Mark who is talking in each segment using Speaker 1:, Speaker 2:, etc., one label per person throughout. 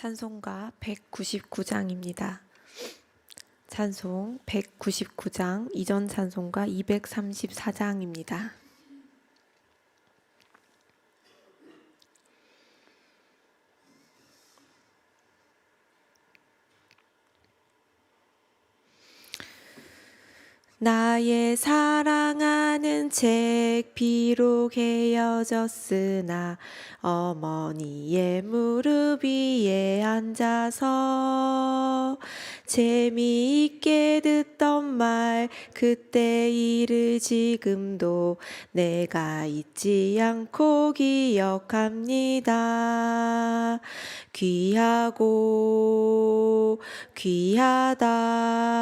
Speaker 1: 찬송가 199장입니다. 찬송 199장, 이전 찬송가 234장입니다. 나의 사랑하는 책 비록 헤어졌으나 어머니의 무릎 위에 앉아서 재미있게 듣던 말 그때 일을 지금도 내가 잊지 않고 기억합니다. 귀하고 귀하다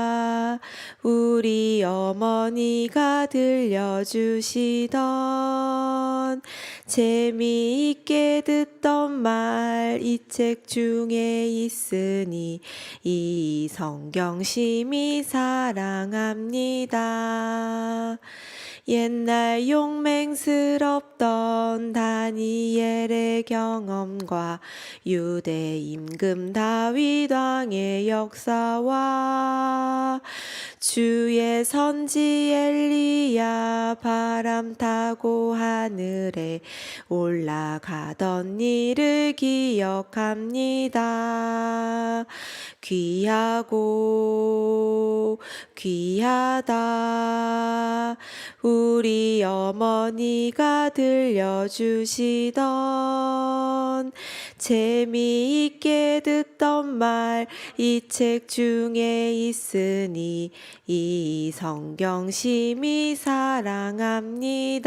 Speaker 1: 우리 어머니가 들려주시던 재미있게 듣던 말 이 책 중에 있으니 이 성경 심히 사랑합니다. 옛날 용맹스럽던 다니엘의 경험과 유대 임금 다윗 왕의 역사와 주의 선지 엘리야 바람 타고 하늘에 올라가던 일을 기억합니다. 귀하고 귀하다 우리 어머니가 들려주시던 재미있게 듣던 말 이 책 중에 있으니 이 성경 심히 사랑합니다.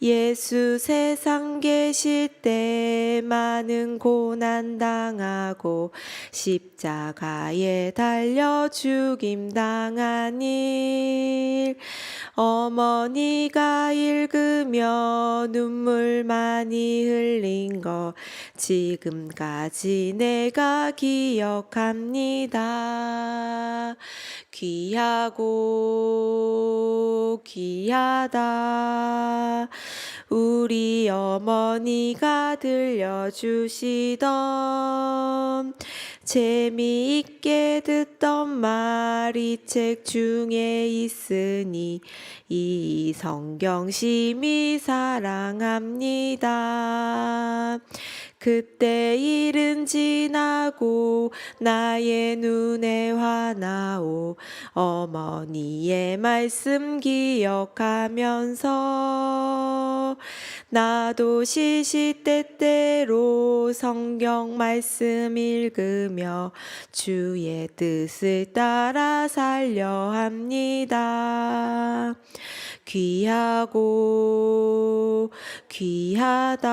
Speaker 1: 예수 세상 계실 때 많은 고난 당하고 십자가에 달려 죽임 당한 일 어머니가 읽으며 눈물 많이 흘린 거 지금까지 내가 기억합니다. 귀하고 귀하다 우리 어머니가 들려주시던 재미있게 듣던 말이 책 중에 있으니 이 성경 심히 사랑합니다. 그때 일은 지나고 나의 눈에 화나오 어머니의 말씀 기억하면서 나도 시시때때로 성경 말씀 읽으며 주의 뜻을 따라 살려 합니다. 귀하고 귀하다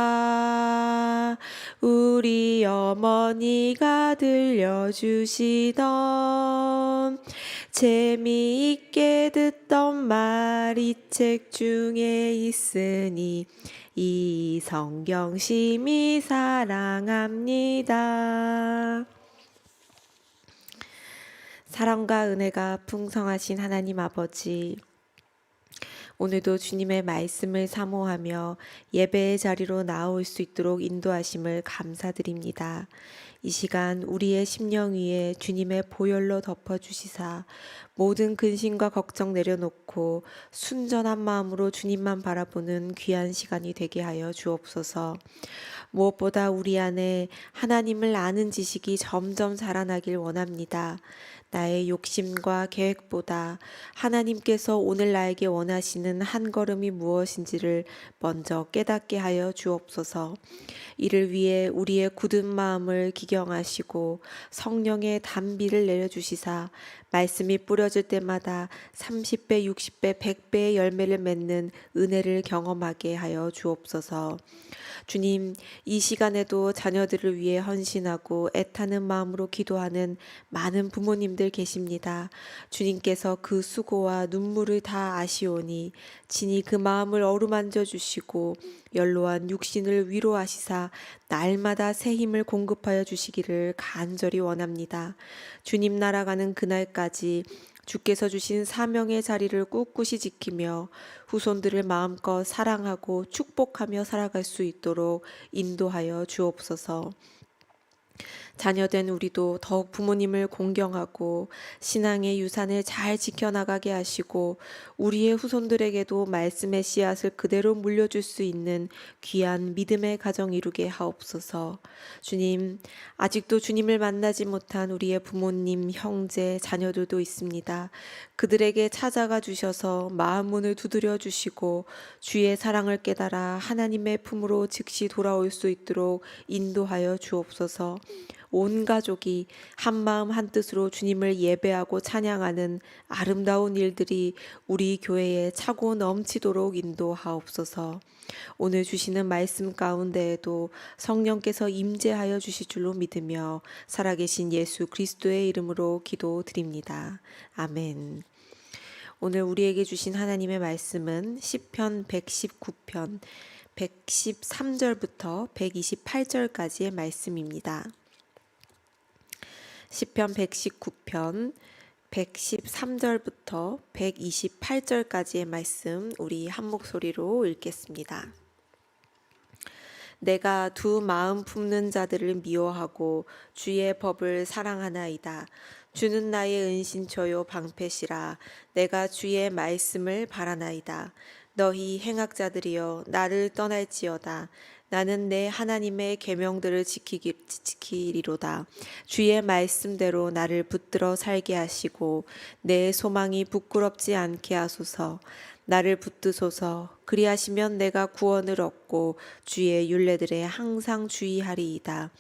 Speaker 1: 우리 어머니가 들려주시던 재미있게 듣던 말이 책 중에 있으니 이 성경 심히 사랑합니다. 사랑과 은혜가 풍성하신 하나님 아버지, 오늘도 주님의 말씀을 사모하며 예배의 자리로 나올 수 있도록 인도하심을 감사드립니다. 이 시간 우리의 심령 위에 주님의 보혈로 덮어 주시사 모든 근심과 걱정 내려놓고 순전한 마음으로 주님만 바라보는 귀한 시간이 되게 하여 주옵소서. 무엇보다 우리 안에 하나님을 아는 지식이 점점 자라나길 원합니다. 나의 욕심과 계획보다 하나님께서 오늘 나에게 원하시는 한 걸음이 무엇인지를 먼저 깨닫게 하여 주옵소서. 이를 위해 우리의 굳은 마음을 기경하시고 성령의 단비를 내려주시사 말씀이 뿌려질 때마다 30배, 60배, 100배의 열매를 맺는 은혜를 경험하게 하여 주옵소서. 주님, 이 시간에도 자녀들을 위해 헌신하고 애타는 마음으로 기도하는 많은 부모님들 계십니다. 주님께서 그 수고와 눈물을 다 아시오니 진이 그 마음을 어루만져 주시고 연로한 육신을 위로하시사 날마다 새 힘을 공급하여 주시기를 간절히 원합니다. 주님 날아가는 그날까지 주께서 주신 사명의 자리를 꿋꿋이 지키며 후손들을 마음껏 사랑하고 축복하며 살아갈 수 있도록 인도하여 주옵소서. 자녀된 우리도 더욱 부모님을 공경하고 신앙의 유산을 잘 지켜나가게 하시고 우리의 후손들에게도 말씀의 씨앗을 그대로 물려줄 수 있는 귀한 믿음의 가정 이루게 하옵소서. 주님, 아직도 주님을 만나지 못한 우리의 부모님, 형제, 자녀들도 있습니다. 그들에게 찾아가 주셔서 마음 문을 두드려 주시고 주의 사랑을 깨달아 하나님의 품으로 즉시 돌아올 수 있도록 인도하여 주옵소서. 온 가족이 한 마음 한 뜻으로 주님을 예배하고 찬양하는 아름다운 일들이 우리 교회에 차고 넘치도록 인도하옵소서. 오늘 주시는 말씀 가운데에도 성령께서 임재하여 주실 줄로 믿으며 살아계신 예수 그리스도의 이름으로 기도드립니다. 아멘. 오늘 우리에게 주신 하나님의 말씀은 시편 119편 113절부터 128절까지의 말씀입니다. 시편 119편 113절부터 128절까지의 말씀 우리 한 목소리로 읽겠습니다. 내가 두 마음 품는 자들을 미워하고 주의 법을 사랑하나이다. 주는 나의 은신처요 방패시라. 내가 주의 말씀을 바라나이다. 너희 행악자들이여 나를 떠날지어다. 나는 내 하나님의 계명들을 지키기, 지키리로다. 주의 말씀대로 나를 붙들어 살게 하시고 내 소망이 부끄럽지 않게 하소서. 나를 붙드소서. 그리하시면 내가 구원을 얻고 주의 윤례들에 항상 주의하리이다.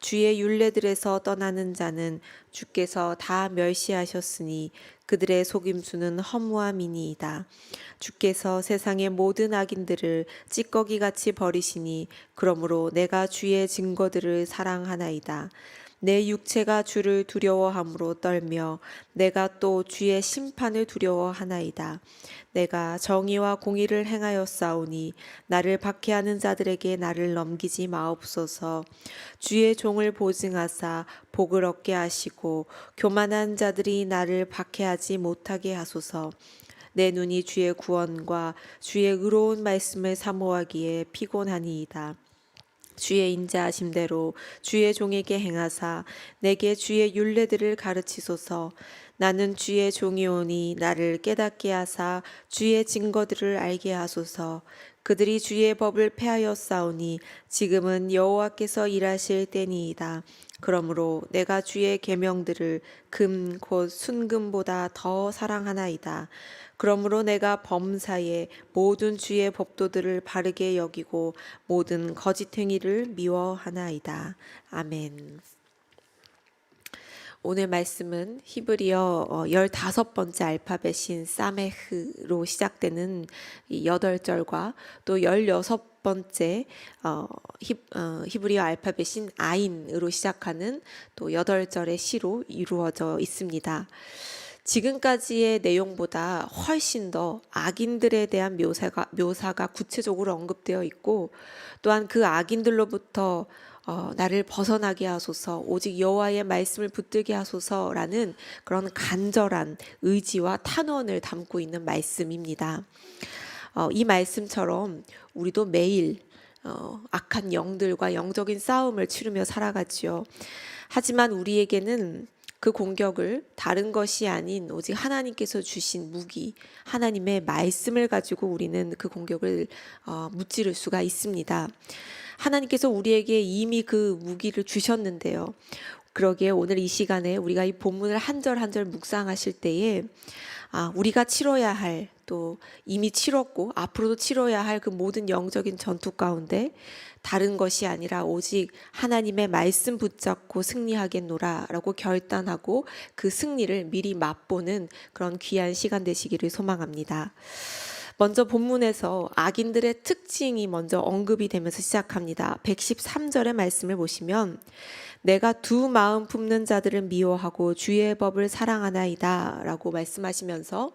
Speaker 1: 주의 윤례들에서 떠나는 자는 주께서 다 멸시하셨으니 그들의 속임수는 허무함이니이다. 주께서 세상의 모든 악인들을 찌꺼기 같이 버리시니 그러므로 내가 주의 증거들을 사랑하나이다. 내 육체가 주를 두려워함으로 떨며 내가 또 주의 심판을 두려워하나이다. 내가 정의와 공의를 행하여 싸우니 나를 박해하는 자들에게 나를 넘기지 마옵소서. 주의 종을 보증하사 복을 얻게 하시고 교만한 자들이 나를 박해하지 못하게 하소서. 내 눈이 주의 구원과 주의 의로운 말씀을 사모하기에 피곤하니이다. 주의 인자하심 대로 주의 종에게 행하사 내게 주의 윤례들을 가르치소서. 나는 주의 종이오니 나를 깨닫게 하사 주의 증거들을 알게 하소서 그들이 주의 법을 폐하여 싸우니 지금은 여호와께서 일하실 때니이다 그러므로 내가 주의 계명들을 금 곧 순금보다 더 사랑하나이다 그러므로 내가 범사에 모든 주의 법도들을 바르게 여기고 모든 거짓 행위를 미워하나이다. 아멘. 오늘 말씀은 히브리어 15번째 알파벳인 사메흐로 시작되는 이 8절과 또 16번째 어, 히, 어, 히브리어 알파벳인 아인으로 시작하는 또 8절의 시로 이루어져 있습니다. 지금까지의 내용보다 훨씬 더 악인들에 대한 묘사가, 묘사가 구체적으로 언급되어 있고 또한 그 악인들로부터 어, 나를 벗어나게 하소서 오직 여호와의 말씀을 붙들게 하소서라는 그런 간절한 의지와 탄원을 담고 있는 말씀입니다. 어, 이 말씀처럼 우리도 매일 어, 악한 영들과 영적인 싸움을 치르며 살아가지요. 하지만 우리에게는 그 공격을 다른 것이 아닌 오직 하나님께서 주신 무기, 하나님의 말씀을 가지고 우리는 그 공격을 어, 무찌를 수가 있습니다. 하나님께서 우리에게 이미 그 무기를 주셨는데요. 그러기에 오늘 이 시간에 우리가 이 본문을 한 절 한 절 묵상하실 때에 아, 우리가 치러야 할 또 이미 치렀고 앞으로도 치러야 할 그 모든 영적인 전투 가운데 다른 것이 아니라 오직 하나님의 말씀 붙잡고 승리하겠노라라고 결단하고 그 승리를 미리 맛보는 그런 귀한 시간 되시기를 소망합니다. 먼저 본문에서 악인들의 특징이 먼저 언급이 되면서 시작합니다. 113절의 말씀을 보시면 내가 두 마음 품는 자들을 미워하고 주의 법을 사랑하나이다 라고 말씀하시면서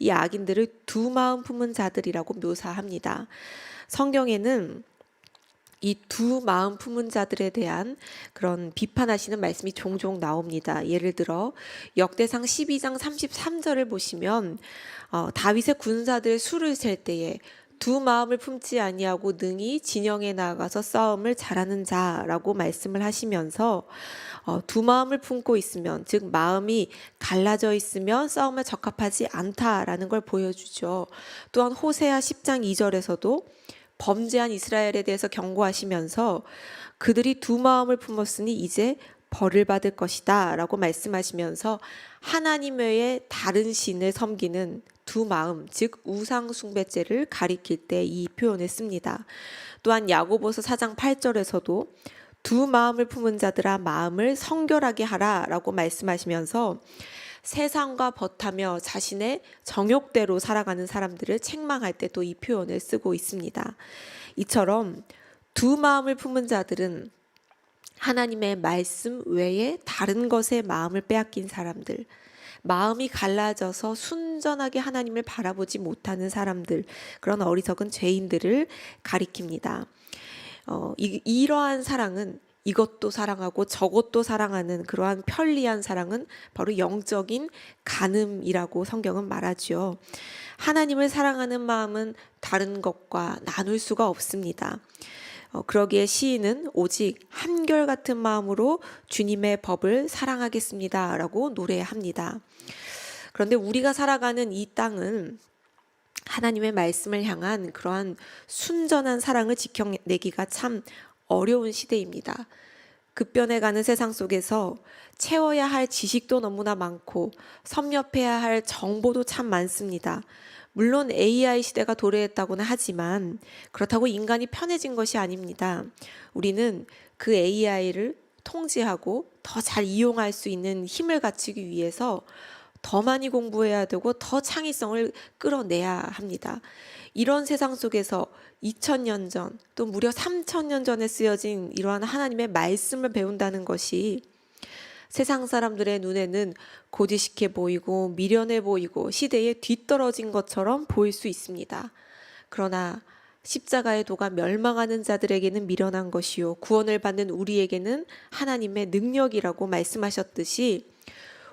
Speaker 1: 이 악인들을 두 마음 품은 자들이라고 묘사합니다. 성경에는 이 두 마음 품은 자들에 대한 그런 비판하시는 말씀이 종종 나옵니다. 예를 들어 역대상 12장 33절을 보시면 어, 다윗의 군사들 수를 셀 때에 두 마음을 품지 아니하고 능히 진영에 나아가서 싸움을 잘하는 자라고 말씀을 하시면서 어, 두 마음을 품고 있으면 즉 마음이 갈라져 있으면 싸움에 적합하지 않다라는 걸 보여주죠. 또한 호세아 10장 2절에서도 범죄한 이스라엘에 대해서 경고하시면서 그들이 두 마음을 품었으니 이제 벌을 받을 것이다 라고 말씀하시면서 하나님 외에 다른 신을 섬기는 두 마음, 즉 우상 숭배죄를 가리킬 때 이 표현을 씁니다. 또한 야고보서 4장 8절에서도 두 마음을 품은 자들아 마음을 성결하게 하라 라고 말씀하시면서 세상과 벗하며 자신의 정욕대로 살아가는 사람들을 책망할 때 또 이 표현을 쓰고 있습니다. 이처럼 두 마음을 품은 자들은 하나님의 말씀 외에 다른 것에 마음을 빼앗긴 사람들, 마음이 갈라져서 순전하게 하나님을 바라보지 못하는 사람들, 그런 어리석은 죄인들을 가리킵니다. 어, 이, 이러한 사랑은 이것도 사랑하고 저것도 사랑하는 그러한 편리한 사랑은 바로 영적인 간음이라고 성경은 말하지요. 하나님을 사랑하는 마음은 다른 것과 나눌 수가 없습니다. 어, 그러기에 시인은 오직 한결같은 마음으로 주님의 법을 사랑하겠습니다 라고 노래합니다. 그런데 우리가 살아가는 이 땅은 하나님의 말씀을 향한 그러한 순전한 사랑을 지켜내기가 참 어려운 시대입니다. 급변해가는 세상 속에서 채워야 할 지식도 너무나 많고 섭렵해야 할 정보도 참 많습니다. 물론 AI 시대가 도래했다고는 하지만 그렇다고 인간이 편해진 것이 아닙니다. 우리는 그 AI를 통제하고 더 잘 이용할 수 있는 힘을 갖추기 위해서 더 많이 공부해야 되고 더 창의성을 끌어내야 합니다. 이런 세상 속에서 2000년 전, 또 무려 3000년 전에 쓰여진 이러한 하나님의 말씀을 배운다는 것이 세상 사람들의 눈에는 고지식해 보이고 미련해 보이고 시대에 뒤떨어진 것처럼 보일 수 있습니다. 그러나 십자가의 도가 멸망하는 자들에게는 미련한 것이요 구원을 받는 우리에게는 하나님의 능력이라고 말씀하셨듯이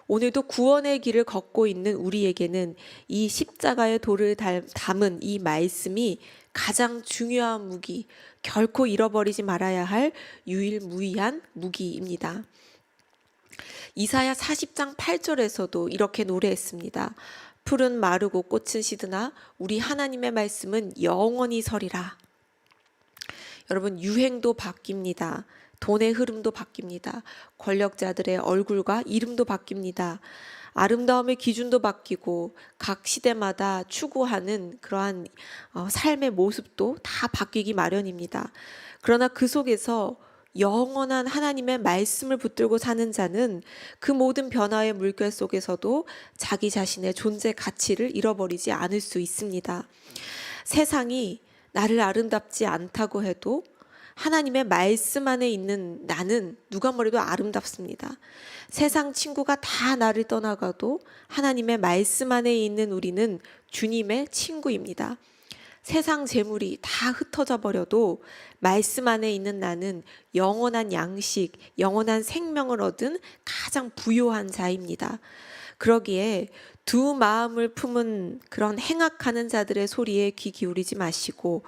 Speaker 1: 오늘도 구원의 길을 걷고 있는 우리에게는 이 십자가의 도를 담은 이 말씀이 가장 중요한 무기, 결코 잃어버리지 말아야 할 유일무이한 무기입니다. 이사야 40장 8절에서도 이렇게 노래했습니다. 풀은 마르고 꽃은 시드나 우리 하나님의 말씀은 영원히 서리라. 여러분 유행도 바뀝니다. 돈의 흐름도 바뀝니다. 권력자들의 얼굴과 이름도 바뀝니다. 아름다움의 기준도 바뀌고 각 시대마다 추구하는 그러한 어, 삶의 모습도 다 바뀌기 마련입니다. 그러나 그 속에서 영원한 하나님의 말씀을 붙들고 사는 자는 그 모든 변화의 물결 속에서도 자기 자신의 존재 가치를 잃어버리지 않을 수 있습니다. 세상이 나를 아름답지 않다고 해도 하나님의 말씀 안에 있는 나는 누가 뭐래도 아름답습니다. 세상 친구가 다 나를 떠나가도 하나님의 말씀 안에 있는 우리는 주님의 친구입니다. 세상 재물이 다 흩어져 버려도 말씀 안에 있는 나는 영원한 양식, 영원한 생명을 얻은 가장 부요한 자입니다. 그러기에 두 마음을 품은 그런 행악하는 자들의 소리에 귀 기울이지 마시고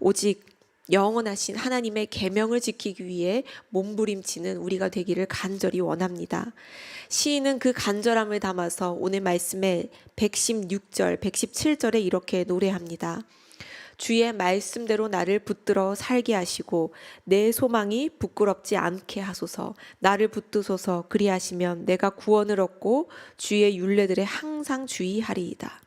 Speaker 1: 오직 영원하신 하나님의 계명을 지키기 위해 몸부림치는 우리가 되기를 간절히 원합니다. 시인은 그 간절함을 담아서 오늘 말씀에 116절, 117절에 이렇게 노래합니다. 주의 말씀대로 나를 붙들어 살게 하시고 내 소망이 부끄럽지 않게 하소서 나를 붙드소서 그리하시면 내가 구원을 얻고 주의 윤례들에 항상 주의하리이다.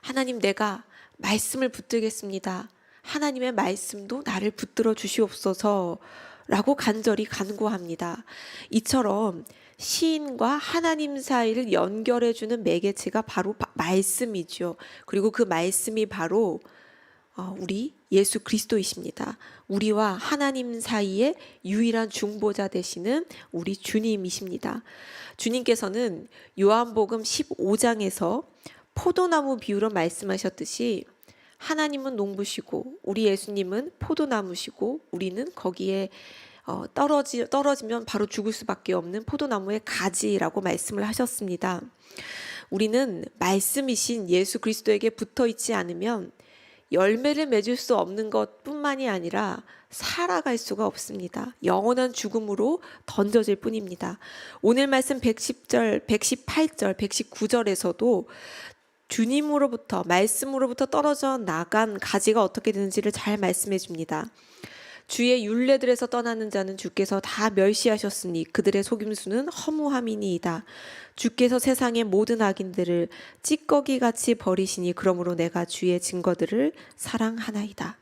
Speaker 1: 하나님 내가 말씀을 붙들겠습니다. 하나님의 말씀도 나를 붙들어 주시옵소서 라고 간절히 간구합니다. 이처럼 시인과 하나님 사이를 연결해 주는 매개체가 바로 말씀이죠. 그리고 그 말씀이 바로 어, 우리 예수 그리스도이십니다. 우리와 하나님 사이의 유일한 중보자 되시는 우리 주님이십니다. 주님께서는 요한복음 15장에서 포도나무 비유로 말씀하셨듯이 하나님은 농부시고 우리 예수님은 포도나무시고 우리는 거기에 어, 떨어지 떨어지면 바로 죽을 수밖에 없는 포도나무의 가지라고 말씀을 하셨습니다. 우리는 말씀이신 예수 그리스도에게 붙어 있지 않으면 열매를 맺을 수 없는 것 뿐만이 아니라 살아갈 수가 없습니다. 영원한 죽음으로 던져질 뿐입니다. 오늘 말씀 110절, 118절, 119절에서도 주님으로부터 말씀으로부터 떨어져 나간 가지가 어떻게 되는지를 잘 말씀해 줍니다. 주의 윤례들에서 떠나는 자는 주께서 다 멸시하셨으니 그들의 속임수는 허무함이니이다. 주께서 세상의 모든 악인들을 찌꺼기 같이 버리시니 그러므로 내가 주의 증거들을 사랑하나이다.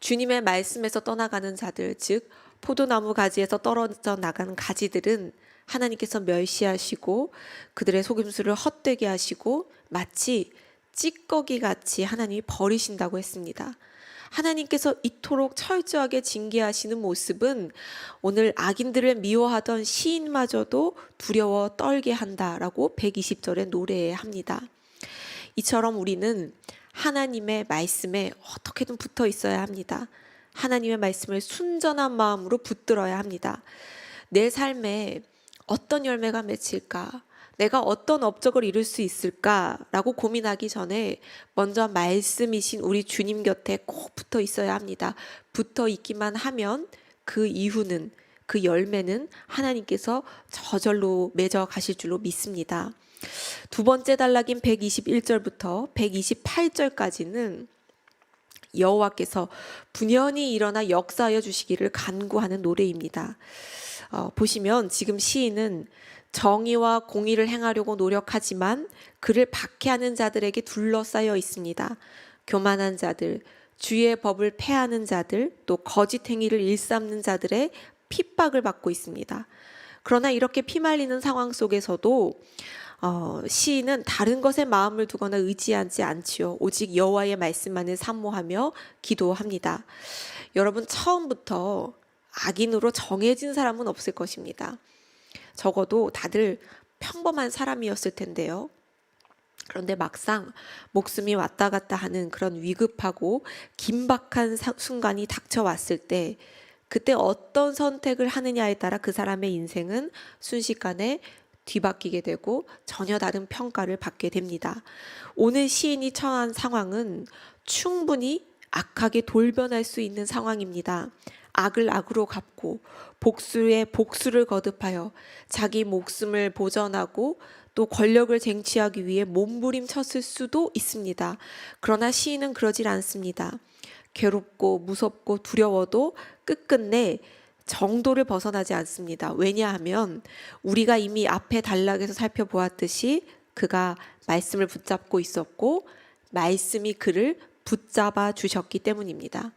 Speaker 1: 주님의 말씀에서 떠나가는 자들, 즉 포도나무 가지에서 떨어져 나간 가지들은 하나님께서 멸시하시고 그들의 속임수를 헛되게 하시고 마치 찌꺼기 같이 하나님이 버리신다고 했습니다. 하나님께서 이토록 철저하게 징계하시는 모습은 오늘 악인들을 미워하던 시인마저도 두려워 떨게 한다라고 120절에 노래합니다. 이처럼 우리는 하나님의 말씀에 어떻게든 붙어 있어야 합니다. 하나님의 말씀을 순전한 마음으로 붙들어야 합니다. 내 삶에 어떤 열매가 맺힐까? 내가 어떤 업적을 이룰 수 있을까라고 고민하기 전에 먼저 말씀이신 우리 주님 곁에 꼭 붙어 있어야 합니다. 붙어 있기만 하면 그 이후는 그 열매는 하나님께서 저절로 맺어 가실 줄로 믿습니다. 두 번째 단락인 121절부터 128절까지는 여호와께서 분연히 일어나 역사하여 주시기를 간구하는 노래입니다. 어, 보시면 지금 시인은 정의와 공의를 행하려고 노력하지만 그를 박해하는 자들에게 둘러싸여 있습니다. 교만한 자들, 주의 법을 폐하는 자들, 또 거짓 행위를 일삼는 자들의 핍박을 받고 있습니다. 그러나 이렇게 피말리는 상황 속에서도 어, 시인은 다른 것에 마음을 두거나 의지하지 않지요. 오직 여호와의 말씀만을 사모하며 기도합니다. 여러분 처음부터 악인으로 정해진 사람은 없을 것입니다. 적어도 다들 평범한 사람이었을 텐데요. 그런데 막상 목숨이 왔다 갔다 하는 그런 위급하고 긴박한 사- 순간이 닥쳐왔을 때 그때 어떤 선택을 하느냐에 따라 그 사람의 인생은 순식간에 뒤바뀌게 되고 전혀 다른 평가를 받게 됩니다. 오늘 시인이 처한 상황은 충분히 악하게 돌변할 수 있는 상황입니다. 악을 악으로 갚고 복수에 복수를 거듭하여 자기 목숨을 보전하고 또 권력을 쟁취하기 위해 몸부림쳤을 수도 있습니다. 그러나 시인은 그러질 않습니다. 괴롭고 무섭고 두려워도 끝끝내 정도를 벗어나지 않습니다. 왜냐하면 우리가 이미 앞에 단락에서 살펴보았듯이 그가 말씀을 붙잡고 있었고 말씀이 그를 붙잡아 주셨기 때문입니다.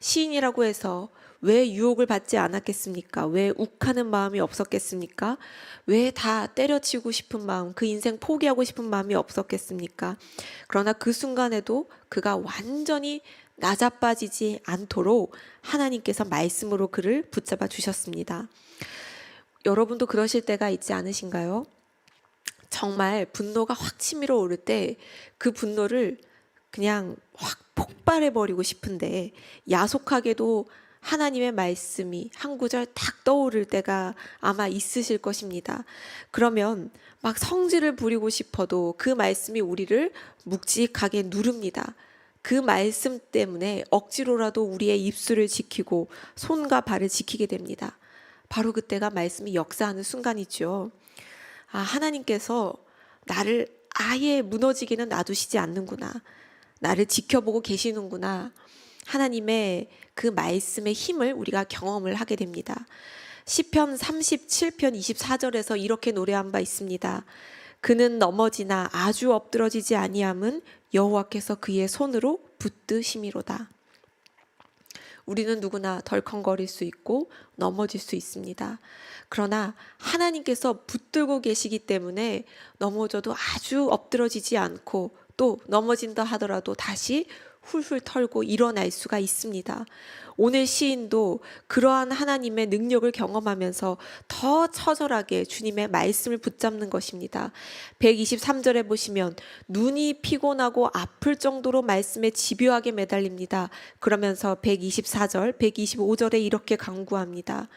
Speaker 1: 시인이라고 해서 왜 유혹을 받지 않았겠습니까? 왜 욱하는 마음이 없었겠습니까? 왜 다 때려치고 싶은 마음, 그 인생 포기하고 싶은 마음이 없었겠습니까? 그러나 그 순간에도 그가 완전히 나자빠지지 않도록 하나님께서 말씀으로 그를 붙잡아 주셨습니다. 여러분도 그러실 때가 있지 않으신가요? 정말 분노가 확 치밀어 오를 때 그 분노를 그냥 확 폭발해 버리고 싶은데 야속하게도 하나님의 말씀이 한 구절 딱 떠오를 때가 아마 있으실 것입니다. 그러면 막 성질을 부리고 싶어도 그 말씀이 우리를 묵직하게 누릅니다. 그 말씀 때문에 억지로라도 우리의 입술을 지키고 손과 발을 지키게 됩니다. 바로 그때가 말씀이 역사하는 순간이죠. 아, 하나님께서 나를 아예 무너지기는 놔두시지 않는구나. 나를 지켜보고 계시는구나. 하나님의 그 말씀의 힘을 우리가 경험을 하게 됩니다. 시편 37편 24절에서 이렇게 노래한 바 있습니다. 그는 넘어지나 아주 엎드러지지 아니함은 여호와께서 그의 손으로 붙드심이로다. 우리는 누구나 덜컹거릴 수 있고 넘어질 수 있습니다. 그러나 하나님께서 붙들고 계시기 때문에 넘어져도 아주 엎드러지지 않고 또 넘어진다 하더라도 다시 훌훌 털고 일어날 수가 있습니다. 오늘 시인도 그러한 하나님의 능력을 경험하면서 더 처절하게 주님의 말씀을 붙잡는 것입니다. 123절에 보시면 눈이 피곤하고 아플 정도로 말씀에 집요하게 매달립니다. 그러면서 124절, 125절에 이렇게 강구합니다.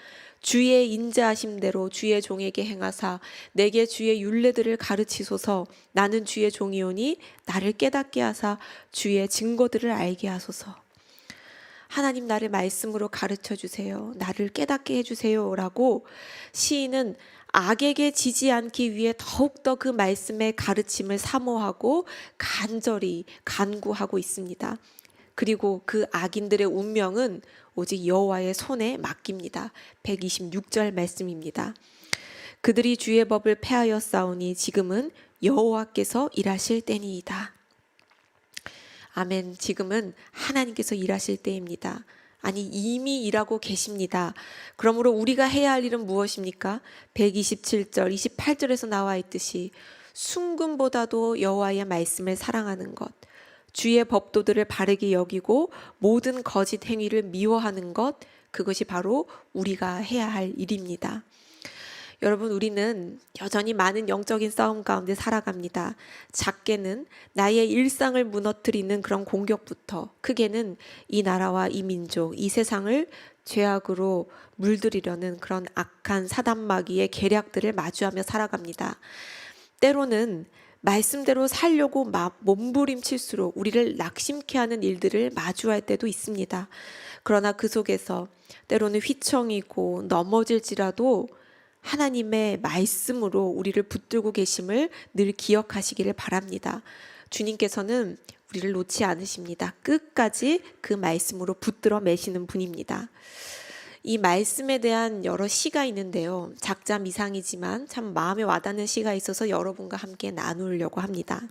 Speaker 1: 주의 인자하심대로 주의 종에게 행하사 내게 주의 율례들을 가르치소서 나는 주의 종이오니 나를 깨닫게 하사 주의 증거들을 알게 하소서 하나님 나를 말씀으로 가르쳐 주세요. 나를 깨닫게 해 주세요라고 시인은 악에게 지지 않기 위해 더욱더 그 말씀의 가르침을 사모하고 간절히 간구하고 있습니다. 그리고 그 악인들의 운명은 오직 여호와의 손에 맡깁니다. 126절 말씀입니다. 그들이 주의 법을 폐하여 싸우니 지금은 여호와께서 일하실 때니이다. 아멘. 지금은 하나님께서 일하실 때입니다. 아니 이미 일하고 계십니다. 그러므로 우리가 해야 할 일은 무엇입니까? 127절, 28절에서 나와 있듯이 순금보다도 여호와의 말씀을 사랑하는 것, 주의 법도들을 바르게 여기고 모든 거짓 행위를 미워하는 것, 그것이 바로 우리가 해야 할 일입니다. 여러분, 우리는 여전히 많은 영적인 싸움 가운데 살아갑니다. 작게는 나의 일상을 무너뜨리는 그런 공격부터, 크게는 이 나라와 이 민족, 이 세상을 죄악으로 물들이려는 그런 악한 사단마귀의 계략들을 마주하며 살아갑니다. 때로는 말씀대로 살려고 막 몸부림칠수록 우리를 낙심케 하는 일들을 마주할 때도 있습니다. 그러나 그 속에서 때로는 휘청이고 넘어질지라도 하나님의 말씀으로 우리를 붙들고 계심을 늘 기억하시기를 바랍니다. 주님께서는 우리를 놓지 않으십니다. 끝까지 그 말씀으로 붙들어 매시는 분입니다. 이 말씀에 대한 여러 시가 있는데요. 작자 미상이지만 참 마음에 와닿는 시가 있어서 여러분과 함께 나누려고 합니다.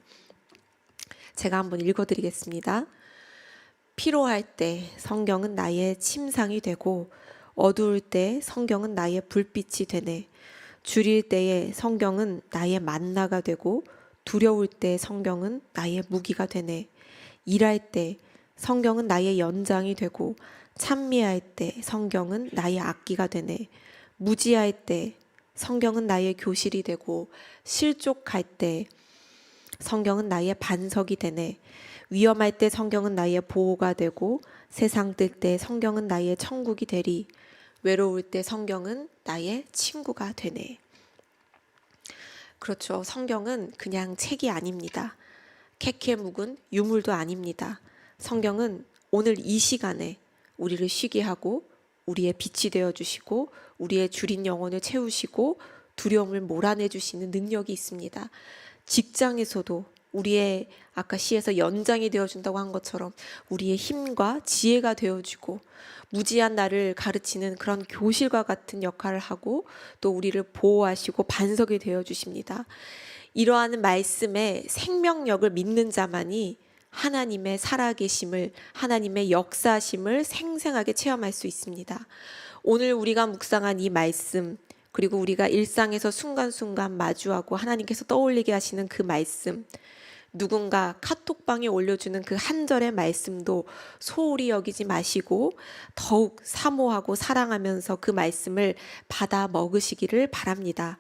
Speaker 1: 제가 한번 읽어드리겠습니다. 피로할 때 성경은 나의 침상이 되고 어두울 때 성경은 나의 불빛이 되네. 줄일 때에 성경은 나의 만나가 되고 두려울 때 성경은 나의 무기가 되네. 일할 때 성경은 나의 연장이 되고 찬미할 때 성경은 나의 악기가 되네. 무지할 때 성경은 나의 교실이 되고 실족할 때 성경은 나의 반석이 되네. 위험할 때 성경은 나의 보호가 되고 세상 뜰 때 성경은 나의 천국이 되리. 외로울 때 성경은 나의 친구가 되네. 그렇죠. 성경은 그냥 책이 아닙니다. 캐캐 묵은 유물도 아닙니다. 성경은 오늘 이 시간에 우리를 쉬게 하고 우리의 빛이 되어 주시고 우리의 줄인 영혼을 채우시고 두려움을 몰아내 주시는 능력이 있습니다. 직장에서도 우리의 아까 시에서 연장이 되어 준다고 한 것처럼 우리의 힘과 지혜가 되어 주고 무지한 나를 가르치는 그런 교실과 같은 역할을 하고 또 우리를 보호하시고 반석이 되어 주십니다. 이러한 말씀의 생명력을 믿는 자만이 하나님의 살아계심을 하나님의 역사심을 생생하게 체험할 수 있습니다. 오늘 우리가 묵상한 이 말씀 그리고 우리가 일상에서 순간순간 마주하고 하나님께서 떠올리게 하시는 그 말씀 누군가 카톡방에 올려주는 그 한 절의 말씀도 소홀히 여기지 마시고 더욱 사모하고 사랑하면서 그 말씀을 받아 먹으시기를 바랍니다.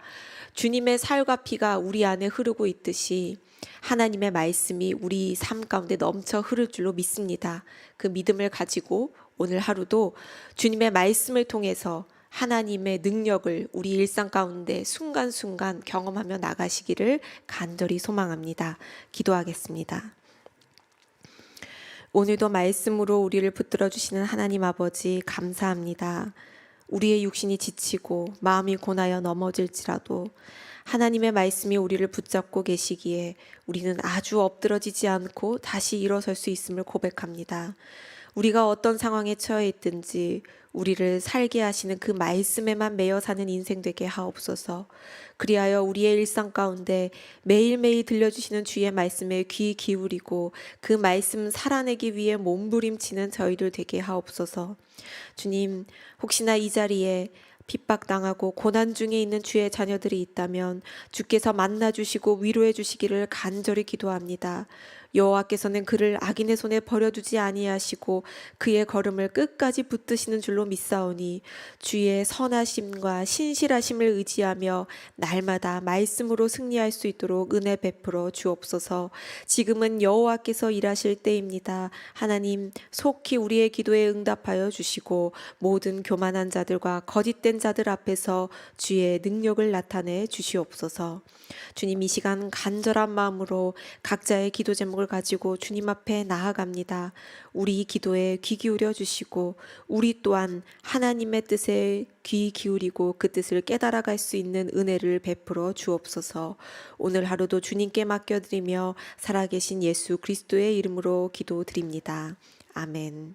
Speaker 1: 주님의 살과 피가 우리 안에 흐르고 있듯이 하나님의 말씀이 우리 삶 가운데 넘쳐 흐를 줄로 믿습니다. 그 믿음을 가지고 오늘 하루도 주님의 말씀을 통해서 하나님의 능력을 우리 일상 가운데 순간순간 경험하며 나가시기를 간절히 소망합니다. 기도하겠습니다. 오늘도 말씀으로 우리를 붙들어 주시는 하나님 아버지 감사합니다. 우리의 육신이 지치고 마음이 고나여 넘어질지라도 하나님의 말씀이 우리를 붙잡고 계시기에 우리는 아주 엎드러지지 않고 다시 일어설 수 있음을 고백합니다. 우리가 어떤 상황에 처해 있든지 우리를 살게 하시는 그 말씀에만 매여 사는 인생 되게 하옵소서. 그리하여 우리의 일상 가운데 매일매일 들려주시는 주의 말씀에 귀 기울이고 그 말씀 살아내기 위해 몸부림치는 저희들 되게 하옵소서. 주님, 혹시나 이 자리에 핍박당하고 고난 중에 있는 주의 자녀들이 있다면 주께서 만나 주시고 위로해 주시기를 간절히 기도합니다. 여호와께서는 그를 악인의 손에 버려두지 아니하시고 그의 걸음을 끝까지 붙드시는 줄로 믿사오니 주의 선하심과 신실하심을 의지하며 날마다 말씀으로 승리할 수 있도록 은혜 베풀어 주옵소서. 지금은 여호와께서 일하실 때입니다. 하나님 속히 우리의 기도에 응답하여 주시고 모든 교만한 자들과 거짓 된 자들 앞에서 주의 능력을 나타내 주시옵소서. 주님 이 시간 간절한 마음으로 각자의 기도 제목을 가지고 주님 앞에 나아갑니다. 우리 기도에 귀 기울여 주시고 우리 또한 하나님의 뜻에 귀 기울이고 그 뜻을 깨달아갈 수 있는 은혜를 베풀어 주옵소서. 오늘 하루도 주님께 맡겨드리며 살아계신 예수 그리스도의 이름으로 기도드립니다. 아멘.